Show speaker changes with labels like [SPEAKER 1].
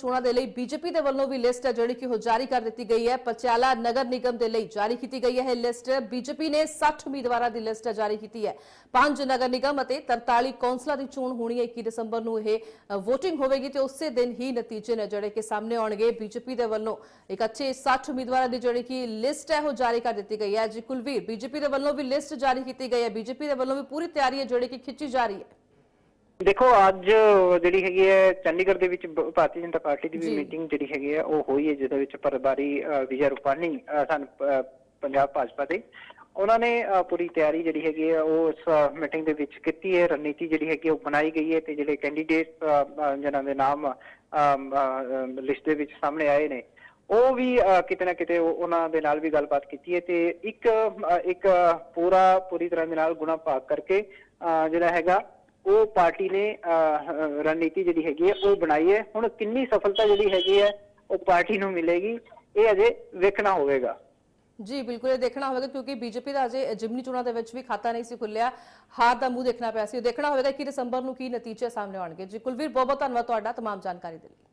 [SPEAKER 1] ਚੋਣਾਂ ਦੇ ਲਈ ਬੀਜੇਪੀ ਦੇ ਵੱਲੋਂ ਵੀ ਲਿਸਟ ਹੈ ਜਿਹੜੀ ਕਿ ਉਹ ਜਾਰੀ ਕਰ ਦਿੱਤੀ ਗਈ ਹੈ ਪਚਿਆਲਾ ਨਗਰ ਨਿਗਮ ਦੇ ਲਈ ਜਾਰੀ ਕੀਤੀ ਗਈ ਹੈ ਇਹ ਲਿਸਟ ਬੀਜੇਪੀ ਨੇ 60 ਉਮੀਦਵਾਰਾਂ ਦੀ ਲਿਸਟ ਜਾਰੀ ਕੀਤੀ ਹੈ ਪੰਜ ਨਗਰ ਨਿਗਮ ਅਤੇ 43 ਕੌਂਸਲਰ ਦੀ ਚੋਣ ਹੋਣੀ ਹੈ 21 ਦਸੰਬਰ ਨੂੰ ਇਹ VOTING ਹੋਵੇਗੀ ਤੇ ਉਸੇ ਦਿਨ ਹੀ ਨਤੀਜੇ ਨੇ ਜਿਹੜੇ ਕਿ ਸਾਹਮਣੇ ਆਉਣਗੇ ਬੀਜੇਪੀ ਦੇ ਵੱਲੋਂ ਇੱਕ ਅੱਛੇ 60 ਉਮੀਦਵਾਰਾਂ ਦੀ ਜਿਹੜੀ ਕਿ ਲਿਸਟ ਹੈ ਉਹ ਜਾਰੀ ਕਰ ਦਿੱਤੀ ਗਈ ਹੈ ਜੀ ਕੁਲਵੀਰ ਬੀਜੇਪੀ ਦੇ ਵੱਲੋਂ ਵੀ ਲਿਸਟ ਜਾਰੀ ਕੀਤੀ ਗਈ ਹੈ ਬੀਜੇਪੀ ਦੇ ਵੱਲੋਂ ਵੀ ਪੂਰੀ ਤਿਆਰੀ ਹੈ ਜਿਹੜੀ ਕਿ ਖਿੱਚੀ ਜਾ ਰਹੀ ਹੈ
[SPEAKER 2] ਦੇਖੋ ਅੱਜ ਜਿਹੜੀ ਹੈਗੀ ਹੈ ਚੰਡੀਗੜ੍ਹ ਦੇ ਵਿੱਚ ਭਾਰਤੀ ਜਨਤਾ ਪਾਰਟੀ ਦੀ ਵੀ। ਮੀਟਿੰਗ ਜਿਹੜੀ ਹੈਗੀ ਹੈ ਉਹ ਹੋਈ ਹੈ ਜਿਹਦੇ ਵਿੱਚ ਪ੍ਰਭਾਰੀ ਅ, ਵਿਜੇ ਰੂਪਾਨੀ ਸਨ ਪੰਜਾਬ ਭਾਜਪਾ ਦੇ ਉਹਨਾਂ ਨੇ ਪੂਰੀ ਤਿਆਰੀ ਜਿਹੜੀ ਹੈਗੀ ਹੈ ਉਹ ਉਸ ਮੀਟਿੰਗ ਦੇ ਵਿੱਚ ਕੀਤੀ ਹੈ ਰਣਨੀਤੀ ਜਿਹੜੀ ਹੈਗੀ ਉਹ ਬਣਾਈ ਗਈ ਹੈ ਤੇ ਜਿਹੜੇ ਕੈਂਡੀਡੇਟ ਜਿਨ੍ਹਾਂ ਦੇ ਨਾਮ ਲਿਸਟ ਦੇ ਵਿੱਚ ਸਾਹਮਣੇ ਆਏ ਨੇ ਉਹ ਵੀ ਕਿਤੇ ਨਾ ਕਿਤੇ ਉਹ- ਉਹਨਾਂ ਦੇ ਨਾਲ ਵੀ ਗੱਲਬਾਤ ਕੀਤੀ ਹੈ ਤੇ ਇੱਕ ਇੱਕ ਪੂਰਾ ਪੂਰੀ ਤਰ੍ਹਾਂ ਦੇ ਨਾਲ ਗੁਣਾ ਭਾਗ ਕਰਕੇ ਜਿਹੜਾ ਹੈਗਾ ਉਹ ਪਾਰਟੀ ਨੇ ਅਹ, ਰਣਨੀਤੀ ਜਿਹੜੀ ਹੈਗੀ ਹੈ ਉਹ ਬਣਾਈ ਹੈ ਹੁਣ ਕਿੰਨੀ ਸਫਲਤਾ ਜਿਹੜੀ ਹੈਗੀ ਹੈ ਉਹ ਪਾਰਟੀ ਨੂੰ ਮਿਲੇਗੀ ਇਹ ਅਜੇ ਵੇਖਣਾ ਹੋਵੇਗਾ
[SPEAKER 1] ਜੀ ਬਿਲਕੁਲ ਇਹ ਦੇਖਣਾ ਹੋਵੇਗਾ ਕਿਉਂਕਿ ਬੀਜੇਪੀ ਦਾ ਅਜੇ ਜਿਮਨੀ ਚੋਣਾਂ ਦੇ ਵਿੱਚ ਵੀ ਖਾਤਾ ਨਹੀਂ ਸੀ ਖੁੱਲਿਆ ਹਾਰ ਦਾ ਮੂੰਹ ਦੇਖਣਾ ਪਿਆ ਸੀ ਦੇਖਣਾ ਹੋਵੇਗਾ ਕਿ ਦਸੰਬਰ ਨੂੰ ਕੀ ਨਤੀਜੇ ਸਾਹਮਣੇ ਆਉਣਗੇ ਜੀ ਕੁਲਵੀਰ ਬਹੁਤ ਬਹੁਤ ਧੰਨਵਾਦ ਤੁਹਾਡਾ तमाम ਜਾਣਕਾਰੀ ਦੇ ਲਈ